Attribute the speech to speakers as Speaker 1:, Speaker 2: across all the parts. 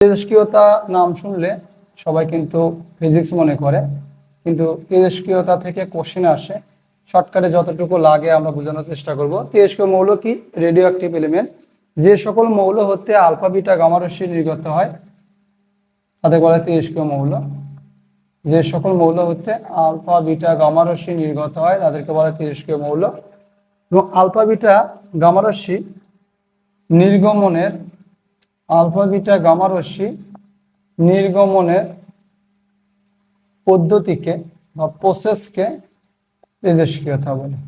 Speaker 1: তেজস্ক্রিয়তা নাম শুনলে সবাই কিন্তু ফিজিক্স মনে করে, কিন্তু তেজস্ক্রিয়তা থেকে কোশ্চেন আসে শর্টকাটে যতটুকু লাগে আমরা বোঝানোর চেষ্টা করব। তেজস্ক্রিয় মৌল কি? রেডিও অ্যাক্টিভ এলিমেন্ট যে সকল মৌল হতে আলফা বিটা গামা রশ্মি নির্গত হয়, তাদের বলে তেজস্ক্রিয় মৌল। যে সকল মৌল হতে আলফা বিটা গামা রশ্মি নির্গত হয়, তাদেরকে বলে তেজস্ক্রিয় মৌল। এবং আলফা বিটা গামা রশ্মি নির্গমনের আলফা বিটা গামা রশ্মি নির্গমনের পদ্ধতিকে বা প্রসেসকে তেজস্ক্রিয়তা বলে।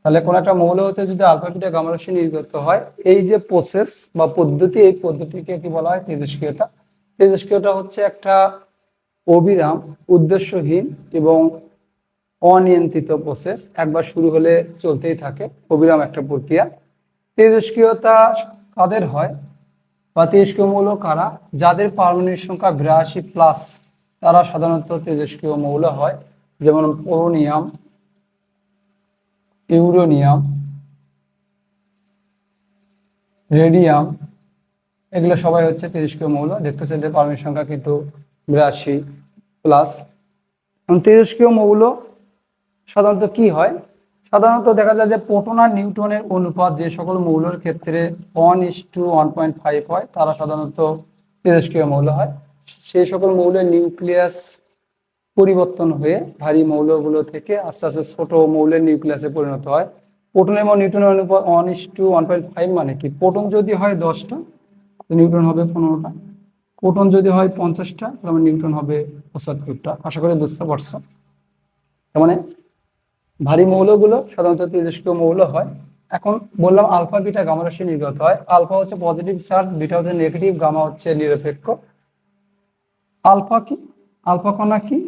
Speaker 1: তাহলে কোন একটা মৌল হতে যদি আলফা বিটা গামা রশ্মি নির্গত হয়, এই যে প্রসেস বা পদ্ধতি, এই পদ্ধতিকে কি বলা হয়? তেজস্ক্রিয়তা তেজস্ক্রিয়তা হচ্ছে একটা অবিরাম, উদ্দেশ্যহীন এবং অনিয়ন্ত্রিত প্রসেস একবার শুরু হলে চলতেই থাকে, অবিরাম একটা প্রক্রিয়া। তেজস্ক্রিয়তা কাদের হয়। বা তেজস্ক্রিয় মৌল কারা? যাদের পারমাণবিক সংখ্যা বিরাশি প্লাস তারা সাধারণত তেজস্ক্রিয় মৌল হয়। যেমন পোলোনিয়াম ইউরোনিয়াম, রেডিয়াম, এগুলো সবাই হচ্ছে তেজস্ক্রিয় মৌল। দেখতেছে যে পারমাণবিক সংখ্যা কিন্তু বিরাশি প্লাস তেজস্ক্রিয় মৌল সাধারণত কি হয়? সাধারণত দেখা যায় যে প্রোটন আর নিউটনের অনুপাত যে সকল মৌলের ক্ষেত্রে one is to one point five হয়, তারা সাধারণত তেজস্ক্রিয় মৌল হয়। সেই সকল মৌলের নিউক্লিয়াস পরিবর্তন হয়ে ভারী মৌলগুলো থেকে আস্তে আস্তে ছোট মৌলের নিউক্লিয়াসে পরিণত হয়। প্রোটন এবং নিউটনের অনুপাত one is to one point five মানে কি? প্রোটন যদি হয় দশটা তো নিউটন হবে পনেরোটা। প্রোটন যদি হয় পঞ্চাশটা, তাহলে নিউটন হবে পঁচাত্তরটা। আশা করি বুঝতে পারছ। তার মানে ভারী মৌলগুলো সাধারণত তেজস্ক্রিয় মৌল হয়। এখন বললাম আলফা, বিটা, গামা রাশি নির্গত হয়। আলফা হচ্ছে পজিটিভ চার্জ বিটা হচ্ছে নেগেটিভ গামা হচ্ছে নিরপেক্ষ। আলফা কি? আলফা কণা কি?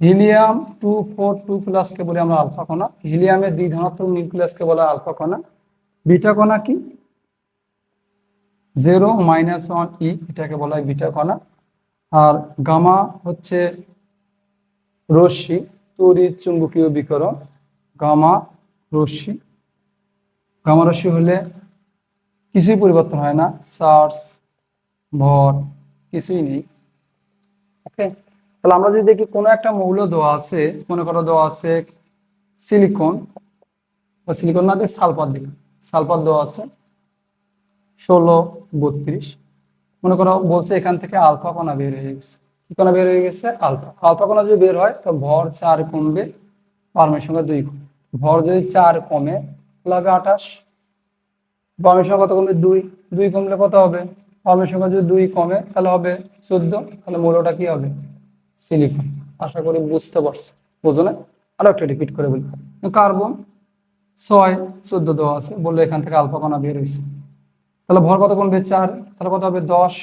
Speaker 1: হিলিয়াম টু ফোর টু প্লাসকে বলি আমরা আলফা কণা। হিলিয়ামের দ্বি ধনাত্মক নিউক্লিয়াসকে বলা আলফা কণা। বিটা কণা কি? জিরো মাইনাস ওয়ান ই এটাকে বলা হয় বিটা কণা। আর গামা হচ্ছে রশ্মি। তড়িৎ চুম্বকীয় বিকরণ, গামা, রশ্মি। গামা, রশ্মি হলে কিছুই পরিবর্তন হয় না চার্জ ভর, কিছুই নেই। ওকে? তাহলে আমরা যদি দেখি কোনো একটা মৌল দেওয়া আছে, মনে করো দেওয়া আছে সিলিকন, বা সিলিকন না দিয়ে সালফার দিকে সালফার দেওয়া আছে ষোলো, বত্রিশ। মনে করো বলছে এখান থেকে আলফা কণা বের হয়ে গেছে। কি কণা বের হয়ে গেছে আলফা। আলফা কণা যদি বের হয়, তো ভর চার কমবে পারমের সংখ্যা দুই কমবে ভর যদি চার কমে, তাহলে হবে আঠাশ। পারমের সংখ্যা কত কমবে? দুই। দুই কমলে কত হবে? পারমের সংখ্যা যদি দুই কমে, তাহলে হবে চোদ্দ। তাহলে মূলটা কি হবে? সিলিকন। আশা করি বুঝতে পারছ। বুঝো না? আরও একটা রিপিট করে বলি। কার্বন ছয়, চোদ্দ দেওয়া আছে। বলল এখান থেকে আলফা কণা বের হয়েছে। তাহলে ভর কত কমবে? চার। তাহলে কত হবে? দশ।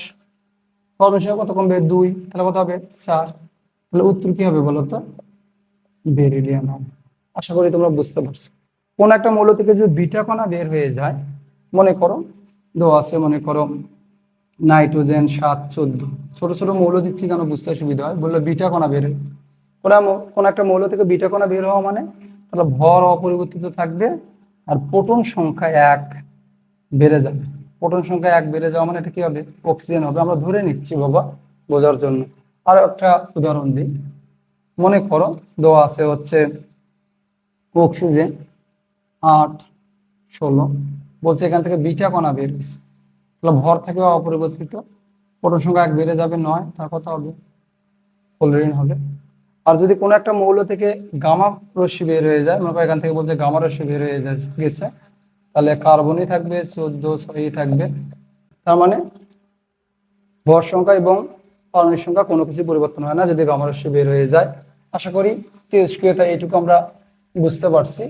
Speaker 1: পরমেশ্বর কত কমবে? দুই। তাহলে কত হবে? চার। তাহলে উত্তর কি হবে বলো তো? বেরিলিয়াম আশা করি তোমরা বুঝতে পারছ। কোন একটা মৌল থেকে যদি বিটা কণা বের হয়ে যায়, মনে করো, দো আছে মনে করো, নাইট্রোজেন সাত চোদ্দ। ছোট ছোট মৌল দিচ্ছি যেন বুঝতে সুবিধা হয়। বলল বিটা কণা বের হয় কোন একটা মৌল থেকে বিটা কণা বের হওয়া মানে? তাহলে ভর অপরিবর্তিত থাকবে আর প্রোটন সংখ্যা এক বেড়ে যাবে। প্রোটন সংখ্যা এক বেড়ে যাওয়া মানে এটা কি হবে? অক্সিজেন হবে। আমরা ধরে নিচ্ছি বাবা বোঝার জন্য। আর একটা উদাহরণ দিই। মনে করো দেওয়া আছে হচ্ছে অক্সিজেন আট, ষোলো। বলছে এখান থেকে বিটা কণা বের হয়েছে। তাহলে ভর থাকবে অপরিবর্তিত। প্রোটন সংখ্যা এক বেড়ে যাবে নয়, তার কথা হবে। ক্লোরিন হবে। আর যদি কোনো একটা মৌল থেকে গামা রশ্মি বের হয়ে যায়, মনে করো এখান থেকে বলছে গামা রশ্মি বের হয়ে যায় গেছে। তাহলে কার্বনই থাকবে, চোদ্দ ছয়ই থাকবে। তার মানে ভর সংখ্যা এবং পারমাণবিক সংখ্যা কোনো কিছু পরিবর্তন হয় না, যদি গামারস্য বের হয়ে যায়। আশা করি তেজস্ক্রিয়তা এইটুকু আমরা বুঝতে পারছি।